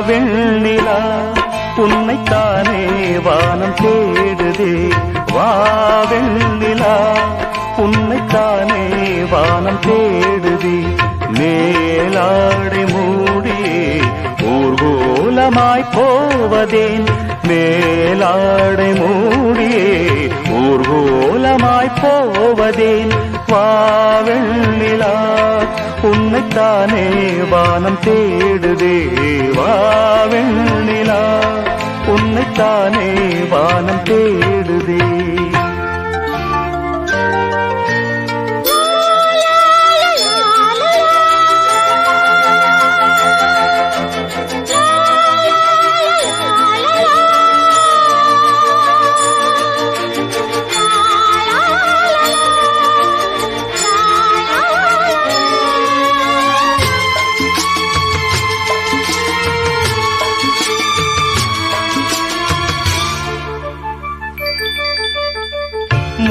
வெண்ணிலா உன்னைத்தானே வானம் தேடுதே. வா வெண்ணிலா உன்னைத்தானே வானம் தேடுதே. மேலாடை மூடியே ஊர்கோலமாய் போவதேன். மேலாடை மூடியே ஊர்கோலமாய் போவதேன். வா தானே வானம் தேடுதே வாவெண்ணிலா உன்னைத்தானே வானம் தேடுதே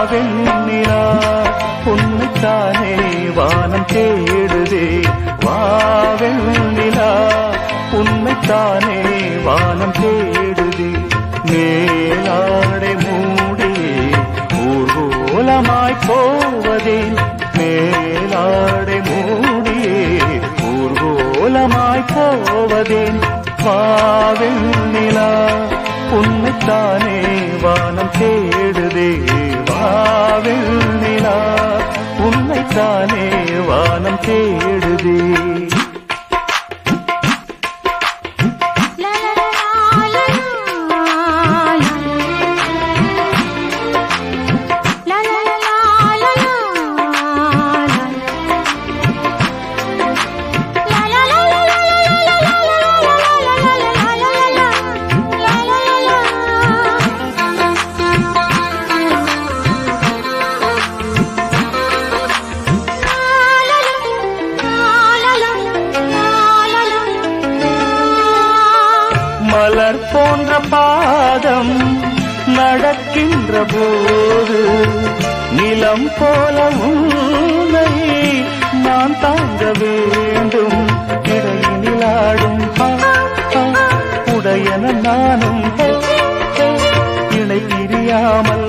வாவெண்ணிலா உன்னைத்தானே வானம் தேடுதே. வாவெண்ணிலா உன்னைத்தானே வானம் தேடுதே. மேலாடை மூடியே ஊர்கோலமாய் போவதே. மேலாடை மூடியே ஊர்கோலமாய் போவதேன் வாவெண்ணிலா உன்னைத்தானே வானம் தேடுதே. உன்னைத்தானே வானம் தேடுதே. மலர் போன்ற பாதம் நடக்கின்ற போது நிலம் போல உன்னை நான் தாங்க வேண்டும். இடையிலாடும் உடையன நானும். இணை பிரியாமல்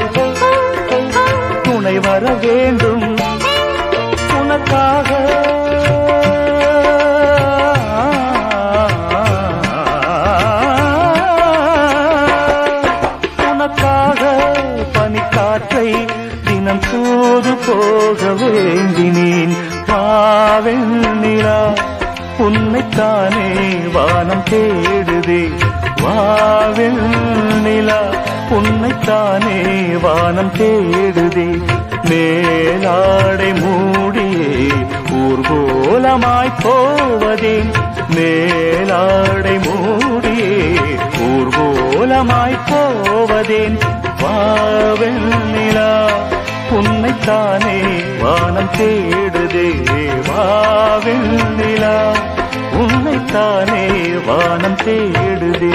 துணை வர வேண்டும். உனக்காக தினம் போது போக வேண்டினேன். வாவெண்ணிலா உன்னைத்தானே வானம் தேடுதே. வாவெண்ணிலா உன்னைத்தானே வானம் தேடுதே. மேலாடை மூடியே ஊர்கோலமாய் போவதே. மேலாடை மூடியே ஊர்கோலமாய் போவதேன் வாவெண்ணிலா உன்னைத்தானே வானம் தேடுதே வாவெண்ணிலா உன்னைத்தானே வானம் தேடுதே